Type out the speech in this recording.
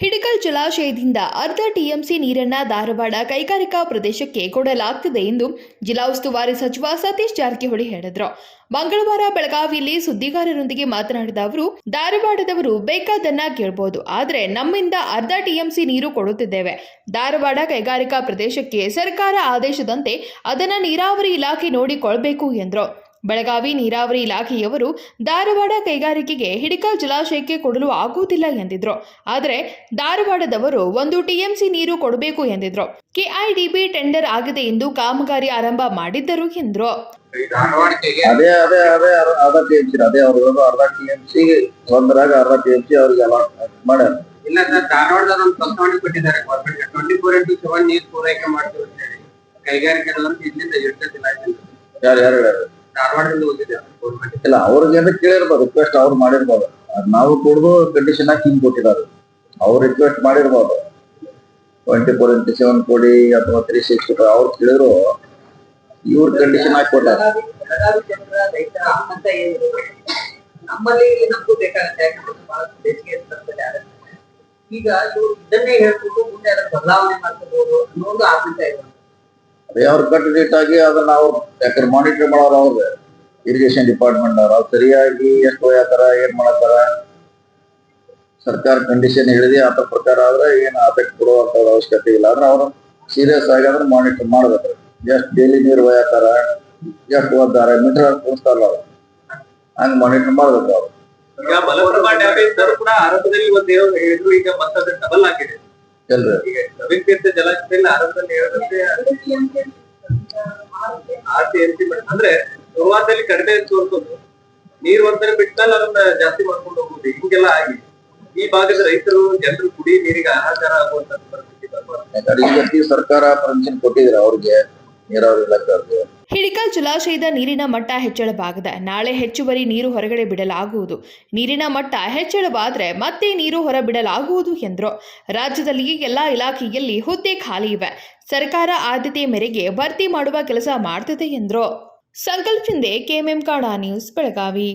ಹಿಡಕಲ್ ಜಲಾಶಯದಿಂದ ಅರ್ಧ ಟಿಎಂಸಿ ನೀರನ್ನ ಧಾರವಾಡ ಕೈಗಾರಿಕಾ ಪ್ರದೇಶಕ್ಕೆ ಕೊಡಲಾಗ್ತಿದೆ ಎಂದು ಜಿಲ್ಲಾ ಉಸ್ತುವಾರಿ ಸಚಿವ ಸತೀಶ್ ಜಾರಕಿಹೊಳಿ ಹೇಳಿದರು. ಮಂಗಳವಾರ ಬೆಳಗಾವಿಯಲ್ಲಿ ಸುದ್ದಿಗಾರರೊಂದಿಗೆ ಮಾತನಾಡಿದ ಅವರು, ಧಾರವಾಡದವರು ಬೇಕಾದನ್ನ ಕೇಳಬಹುದು ಆದರೆ ನಮ್ಮಿಂದ ಅರ್ಧ ಟಿಎಂಸಿ ನೀರು ಕೊಡುತ್ತಿದ್ದೇವೆ. ಧಾರವಾಡ ಕೈಗಾರಿಕಾ ಪ್ರದೇಶಕ್ಕೆ ಸರ್ಕಾರ ಆದೇಶದಂತೆ ಅದನ್ನ ನೀರಾವರಿ ಇಲಾಖೆ ನೋಡಿಕೊಳ್ಬೇಕು ಎಂದರು. ಬೆಳಗಾವಿ ನೀರಾವರಿ ಇಲಾಖೆಯವರು ಧಾರವಾಡ ಕೈಗಾರಿಕೆಗೆ ಹಿಡಿಕಲ್ ಜಲಾಶಯಕ್ಕೆ ಕೊಡಲು ಆಗುವುದಿಲ್ಲ ಎಂದಿದ್ರು. ಆದರೆ ಧಾರವಾಡದವರು ಒಂದು ಟಿಎಂಸಿ ನೀರು ಕೊಡಬೇಕು ಎಂದಿದ್ರು. ಕೆಐಡಿಬಿ ಟೆಂಡರ್ ಆಗಿದೆ ಎಂದು ಕಾಮಗಾರಿ ಆರಂಭ ಮಾಡಿದ್ದರು ಎಂದರು. ಅದೇ ಅದೇ ಅದೇ ಅರ್ಧ ಅದೇ ಅವ್ರು ಅರ್ಧ ಟಿ ಎಂ ಅರ್ಧ ಟಿ ಎಂ ಸಿ ಅವ್ರಿಗೆ ಅಲಾಟ್ ಮಾಡ್ಯಾರ. ಇಲ್ಲ ಸರ್ ಧಾರವಾಡದ ಒಂದು ಪ್ರಸ್ತಾವನೆ ಕೊಟ್ಟಿದ್ದಾರೆ. Government twenty four into seven ನೀರು ಪೂರೈಕೆ ಮಾಡ್ತೀವಿ ಅಂತ ಹೇಳಿ. ಕೈಗಾರಿಕೆಗಳಂತ ಇಲ್ಲಿಂದ ಇರ್ತದಿಲ್ಲ ಯಾರು ಯಾರು ಹೇಳ್ಯಾರ ಓದಿದೆ ಇಲ್ಲ ಅವ್ರಿಗೆ ಕೇಳಿರ್ಬೋದು ರಿಕ್ವೆಸ್ಟ್ ಅವ್ರು ಮಾಡಿರ್ಬೋದು. ನಾವು ಕೂಡ ಕಂಡೀಷನ್ ಆಗಿ ಹಿಂಗ್ ಕೊಟ್ಟಿದ್ದಾರೆ ಅವ್ರು ರಿಕ್ವೆಸ್ಟ್ ಮಾಡಿರ್ಬೋದು. ಟ್ವೆಂಟಿ ಫೋರ್ ಇಂಟು ಸೆವೆನ್ ಕೊಡಿ ಅಥವಾ ತ್ರೀ ಸಿಕ್ಸ್ಟಿ ಫೈವ್ ಅವ್ರು ಕೇಳಿದ್ರು ಇವ್ರ ಕಂಡೀಷನ್ ಹಾಕಿ ಕೊಟ್ಟಾರ. ನಮ್ಮಲ್ಲಿ ನಮಗೂ ಬೇಕಾಗುತ್ತೆ ಯಾಕಂದ್ರೆ ಬಹಳಷ್ಟು ಬೇಸಿಗೆ. ಈಗ ಇವರು ಇದನ್ನೇ ಹೇಳ್ಕೊಂಡು ಮುಂದೆ ಬದಲಾವಣೆ ಮಾಡ್ಕೋಬಹುದು ಅನ್ನೋ ಒಂದು ಆತಂಕ ಇದೆ. ಅದೇ ಅವ್ರ ಕಟ್ ಆಗಿ ಅದನ್ನ ಅವ್ರು ಯಾಕಂದ್ರೆ ಮಾನಿಟರ್ ಮಾಡೋರು ಅವ್ರು. ಇರಿಗೇಷನ್ ಡಿಪಾರ್ಟ್ಮೆಂಟ್ ಅವ್ರು ಅವ್ರು ಸರಿಯಾಗಿ ಎಷ್ಟು ಒಯ್ಯತಾರ ಏನ್ ಮಾಡತ್ತಾರ? ಸರ್ಕಾರ ಕಂಡೀಷನ್ ಹಿಡಿದಿ ಆತ ಪ್ರಕಾರ ಆದ್ರೆ ಏನು ಅಫೆಕ್ಟ್ ಕೊಡುವಂತ ಅವಶ್ಯಕತೆ ಇಲ್ಲ. ಆದ್ರೆ ಅವ್ರು ಸೀರಿಯಸ್ ಆಗಿ ಮಾನಿಟರ್ ಮಾಡ್ಬೇಕು. ಎಷ್ಟು ಡೈಲಿ ನೀರು ಒಯ್ಯತಾರ ಎಷ್ಟು ಓದ್ತಾರ ಮೀಟರ್ ಕೂರಿಸ್ತಾರಲ್ಲ ಅವ್ರು. ಹಂಗ ಮಾನಿಟರ್ ಮಾಡ್ಬೇಕು ಅವ್ರು. ಈಗ ಮಲಪ್ರಭಾ ಡ್ಯಾಮೇಜ್ ಕೂಡ ಆರಂಭದಲ್ಲಿ ಒಂದು ಹೇಳಿದ್ರು ಈಗ ಮತ್ತೆ ಅದು ಡಬಲ್ ಆಗಿದೆ ಎಲ್ರು? ಈಗ ಜಲಾಶಯದಲ್ಲಿ ಆರಂಭದಲ್ಲಿ ಹೇಳಿದಂತೆ ಆರ್ ಟಿ ಎಂ ಸಿ ಅಂದ್ರೆ ಶುರುವಾತದಲ್ಲಿ ಕಡಿಮೆ ತೋರಿಸೋದು ನೀರು ಒಂಥರ ಬಿಟ್ಟಲ್ಲಿ ಅದನ್ನ ಜಾಸ್ತಿ ಮಾಡ್ಕೊಂಡು ಹೋಗುದು ಹಿಂಗೆಲ್ಲ ಆಗಿ ಈ ಭಾಗದ ರೈತರು ಜನರು ಕುಡಿ ನೀರಿಗೆ ಆಹಾರ ಆಗುವಂತ ಪರಿಸ್ಥಿತಿ ಬರ್ಬಾರ್ದು ಯಾಕಂದ್ರೆ ಈ ಗತಿ ಸರ್ಕಾರ ಪರ್ಮಿಷನ್ ಕೊಟ್ಟಿದ್ರೆ ಅವ್ರಿಗೆ ನೀರಾವರಿ ಇಲಾಖೆ ಹಿಡಿಕಲ್ ಜಲಾಶಯದ ನೀರಿನ ಮಟ್ಟ ಹೆಚ್ಚಳವಾಗದ. ನಾಳೆ ಹೆಚ್ಚುವರಿ ನೀರು ಹೊರಗಡೆ ಬಿಡಲಾಗುವುದು. ನೀರಿನ ಮಟ್ಟ ಹೆಚ್ಚಳವಾದರೆ ಮತ್ತೆ ನೀರು ಹೊರಬಿಡಲಾಗುವುದು ಎಂದರು. ರಾಜ್ಯದಲ್ಲಿ ಎಲ್ಲ ಇಲಾಖೆಯಲ್ಲಿ ಹುದ್ದೆ ಖಾಲಿ ಇವೆ. ಸರ್ಕಾರ ಆದ್ಯತೆ ಮೇರೆಗೆ ಭರ್ತಿ ಮಾಡುವ ಕೆಲಸ ಮಾಡ್ತಿದೆ ಎಂದರು. ಸಂಕಲ್ಪಿಂದೆ ಕೆಎಂಎಂ ಕಾಡಾ ನ್ಯೂಸ್ ಬೆಳಗಾವಿ.